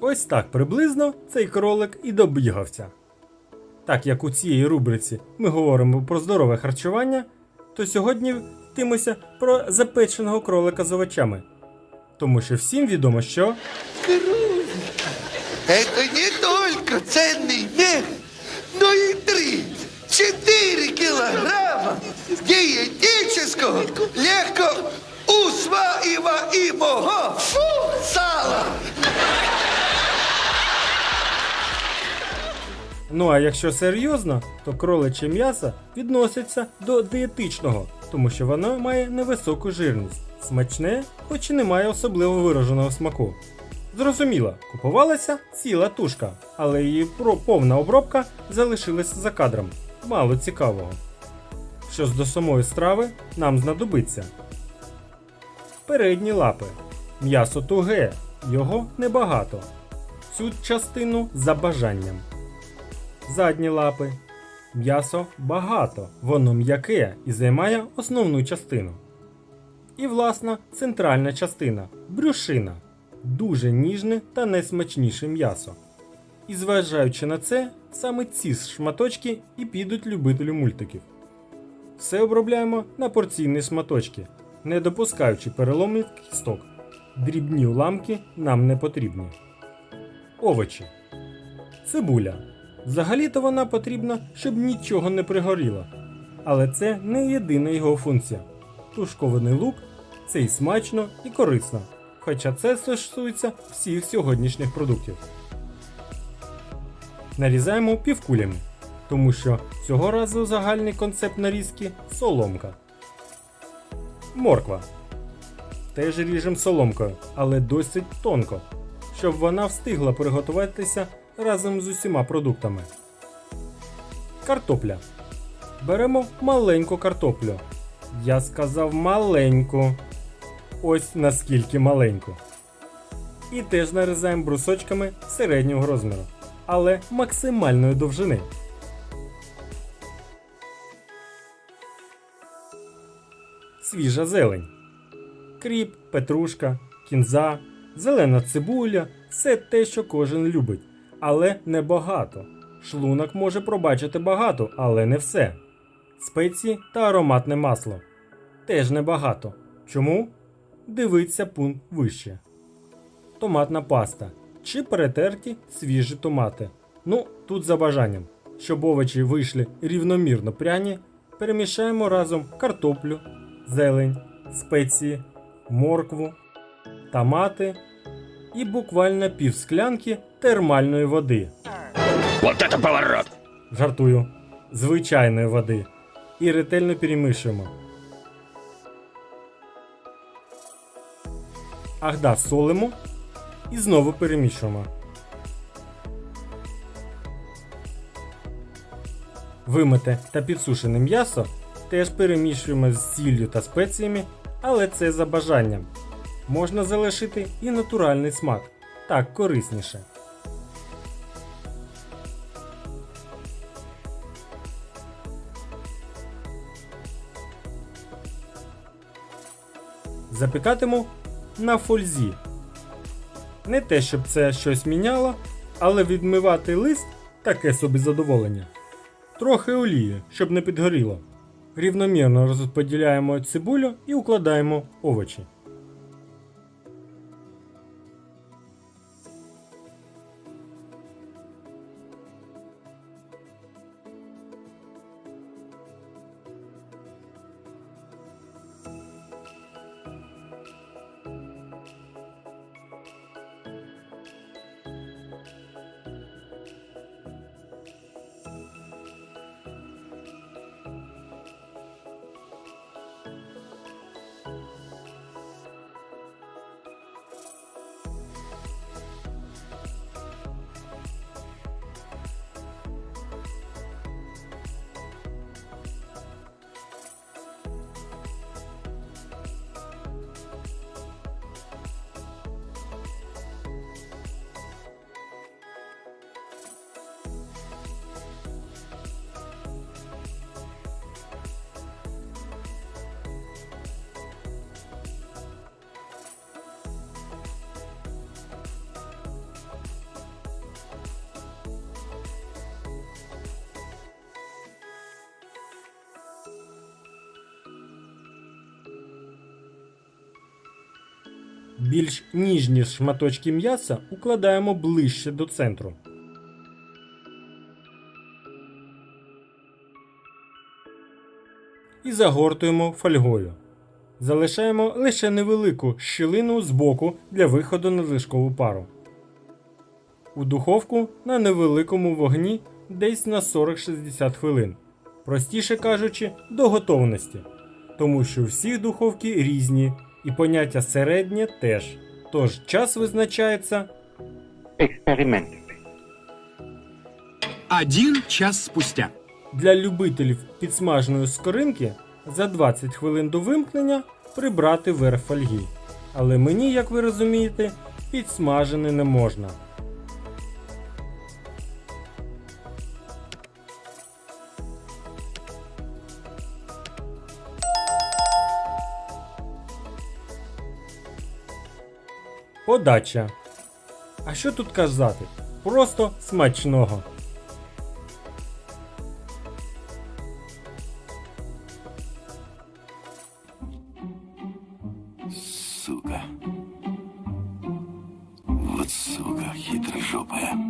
Ось так приблизно цей кролик і добігався. Так як у цій рубриці ми говоримо про здорове харчування, то сьогодні йтимося про запеченого кролика з овочами. Тому що всім відомо, що Это не только ценный мех, но и 3-4 килограмма диетического, легко усваиваемого сала. Ну а якщо серйозно, то кроличе м'ясо відноситься до дієтичного, тому що воно має невисоку жирність, смачне, хоч і не має особливо вираженого смаку. Зрозуміло, купувалася ціла тушка, але її повна обробка залишилась за кадром. Мало цікавого. Що до самої страви нам знадобиться. Передні лапи. М'ясо туге, його небагато. Цю частину за бажанням задні лапи. М'ясо багато, воно м'яке і займає основну частину. І власна центральна частина брюшина. Дуже ніжне та найсмачніше м'ясо. І зважаючи на це, саме ці шматочки і підуть любителю мультиків. Все обробляємо на порційні шматочки, не допускаючи переломів кісток. Дрібні уламки нам не потрібні. Овочі. Цибуля. Взагалі-то вона потрібна, щоб нічого не пригоріло. Але це не єдина його функція. Тушкований лук це і смачно, і корисно. Хоча це стосується всіх сьогоднішніх продуктів. Нарізаємо півкулями, тому що цього разу загальний концепт нарізки соломка. Морква. Теж ріжемо соломкою, але досить тонко, щоб вона встигла приготуватися разом з усіма продуктами. Картопля. Беремо маленьку картоплю. Я сказав маленьку. Ось наскільки маленьку. І теж нарізаємо брусочками середнього розміру, але максимальної довжини. Свіжа зелень. Кріп, петрушка, кінза, зелена цибуля все те, що кожен любить, але не багато. Шлунок може пробачити багато, але не все. Спеції та ароматне масло. Теж небагато. Чому? Дивиться пункт вище. Томатна паста чи перетерті свіжі томати. Ну, тут за бажанням. Щоб овочі вийшли рівномірно пряні, перемішаємо разом картоплю, зелень, спеції, моркву, томати і буквально пів склянки термальної води. Вот это поворот! Жартую, звичайної води. І ретельно перемішуємо. Ах да, солимо і знову перемішуємо. Вимите та підсушене м'ясо теж перемішуємо з сіллю та спеціями, але це за бажанням. Можна залишити і натуральний смак, так корисніше. Запікатиму на фользі. Не те, щоб це щось міняло, але відмивати лист таке собі задоволення. Трохи олії, щоб не підгоріло. Рівномірно розподіляємо цибулю і укладаємо овочі. Більш ніжні шматочки м'яса укладаємо ближче до центру. І загортуємо фольгою. Залишаємо лише невелику щілину з боку для виходу на лишкову пару. У духовку на невеликому вогні десь на 40-60 хвилин. Простіше кажучи, до готовності. Тому що всі духовки різні, і поняття середнє теж. Тож час визначається експеримент. Один час спустя. для любителів підсмаженої скоринки за 20 хвилин до вимкнення прибрати верх фольги. Але мені, як ви розумієте, підсмажене не можна. Подача. А що тут казати? Просто смачного. Сука. Вот сука хитрожопая.